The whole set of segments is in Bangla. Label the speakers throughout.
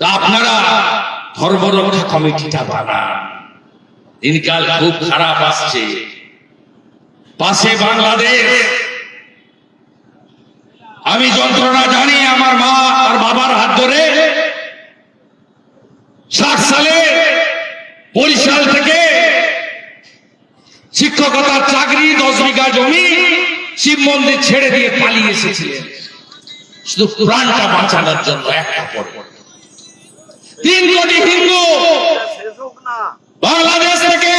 Speaker 1: তা আপনারা ধর্মরক্ষা কমিটিটা বানান। দিনকাল খুব খারাপ আসছে। পাশে বাংলাদেশ। আমি যন্ত্রণা জানি আমার মা আর বাবার হাত ধরে ষাট সালে বরিশাল থেকে শিক্ষকতার চাকরি, দশ বিঘা জমি, শিব মন্দির ছেড়ে দিয়ে পালিয়ে এসেছিলেন। শুধু প্রাণটা বাঁচানোর জন্য একটা পর তিন কোটি হিন্দু বাংলাদেশ থেকে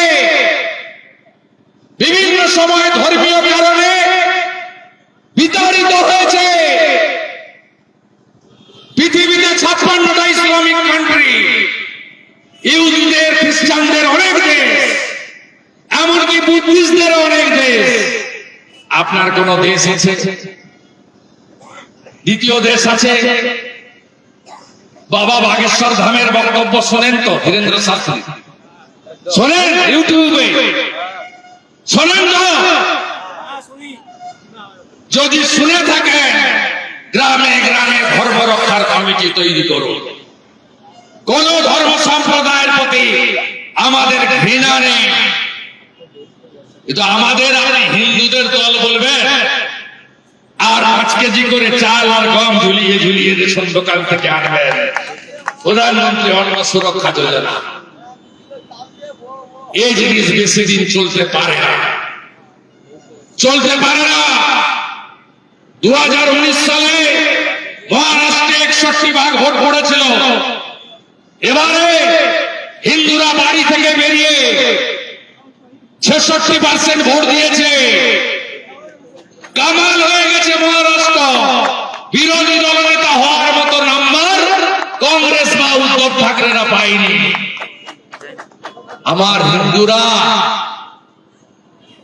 Speaker 1: বিভিন্ন সময় ধর্মীয় কারণে বিতাড়িত হয়েছে। পৃথিবীতে ছাপ্পান্নটা ইসলামিক কান্ট্রি ইহুদিদের, খ্রিস্টানদের অনেক দেশ, এমনকি বুদ্ধিস্টদের অনেক দেশ। আপনার কোন দেশ আছে? দ্বিতীয় দেশ আছে? বাবা বাগেশ্বর ধামের বক্তব্য শোনেন তো ধীরেন্দ্র শাস্ত্রী। শোনেন? ইউটিউবে। শোনেন তো যদি শুনে থাকেন গ্রামে গ্রামে ধর্ম রক্ষার কমিটি তৈরি করুন। কোন ধর্ম সম্প্রদায়ের প্রতি আমাদের ঘৃণা নেই। কিন্তু আমাদের আপনি হিন্দুদের দল বলবেন আর পাঁচ কেজি করে চাল আর গম ঝুলিয়ে ঝুলিয়ে রেশন দোকান থেকে আনবেন। প্রধানমন্ত্রী অন্ন সুরক্ষা যোজনা। এই জিনিস বেশি দিন চলতে পারে না। চলতে পারে না। দু হাজার উনিশ সালে মহারাষ্ট্রে একষট্টি ভাগ ভোট পড়েছিল। এবারে হিন্দুরা বাড়ি থেকে বেরিয়ে ছেষট্টি পার্সেন্ট ভোট দিয়েছে। কংগ্রেস বা উদ্ধব ঠাকরেরা পায়নি। আমার হিন্দুরা,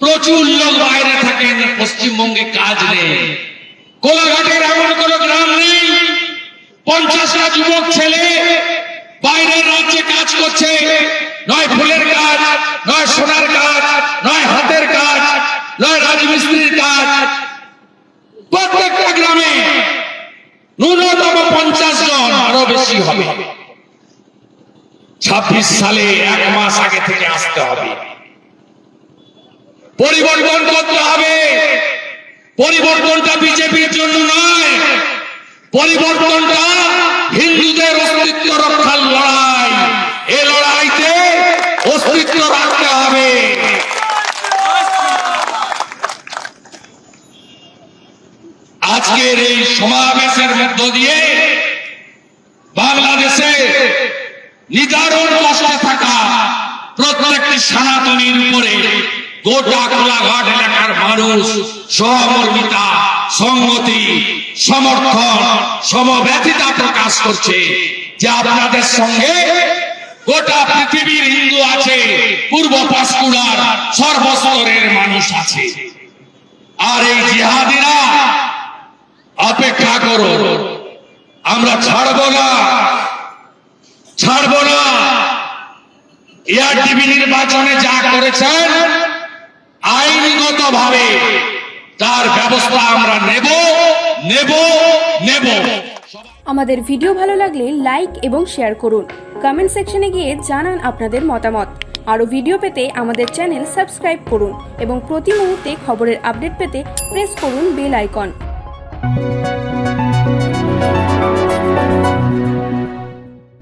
Speaker 1: প্রচুর লোক বাইরে থাকেন, পশ্চিমবঙ্গে কাজ নেই। কোলাঘাটের এমন কোন গ্রাম নেই, পঞ্চাশটা যুবক ছেলে বাইরের রাজ্যে কাজ করছে। নয় ফুলের কাজ নয় সোনার কাজ নয় হাতের কাজ নয় রাজমিস্ত্রির কাজ প্রত্যেকটা গ্রামে ন্যূনতম পঞ্চাশ জন আরও বেশি হবে। ছাব্বিশ সালে এক মাস আগে থেকে আসতে হবে। পরিবর্তন করতে হবে। পরিবর্তনটা বিজেপির জন্য নয়। পরিবর্তনটা হিন্দুদের অস্তিত্ব রক্ষার লড়াই। এ লড়াইতে অস্তিত্ব রাখতে হবে। আজকের এই সমাবেশের মধ্য দিয়ে বাংলাদেশে নিদারুণ কষ্টে থাকা প্রত্যেকটি সনাতনীর উপরে গোটা কোলাঘাট এলাকার মানুষ, সহমর্মিতা সংগতি সমর্থন, সমব্যথিতা প্রকাশ করছে যে আপনাদের সঙ্গে গোটা পৃথিবীর হিন্দু আছে, পূর্ব পাঁশকুড়ার সর্বস্তরের মানুষ আছে। আর এই জিহাদিরা অপেক্ষা করো আমরা ছাড়বো না ছাড়বো না এয়ার টিভি নির্বাচনে যা করেছেন আইনগত ভাবে তার ব্যবস্থা আমরা নেব নেব নেব।
Speaker 2: আমাদের ভিডিও ভালো লাগলে লাইক এবং শেয়ার করুন। কমেন্ট সেকশনে গিয়ে জানান আপনাদের মতামত। আরও ভিডিও পেতে আমাদের চ্যানেল সাবস্ক্রাইব করুন এবং প্রতি মুহূর্তে খবরের আপডেট পেতে প্রেস করুন বেল আইকন।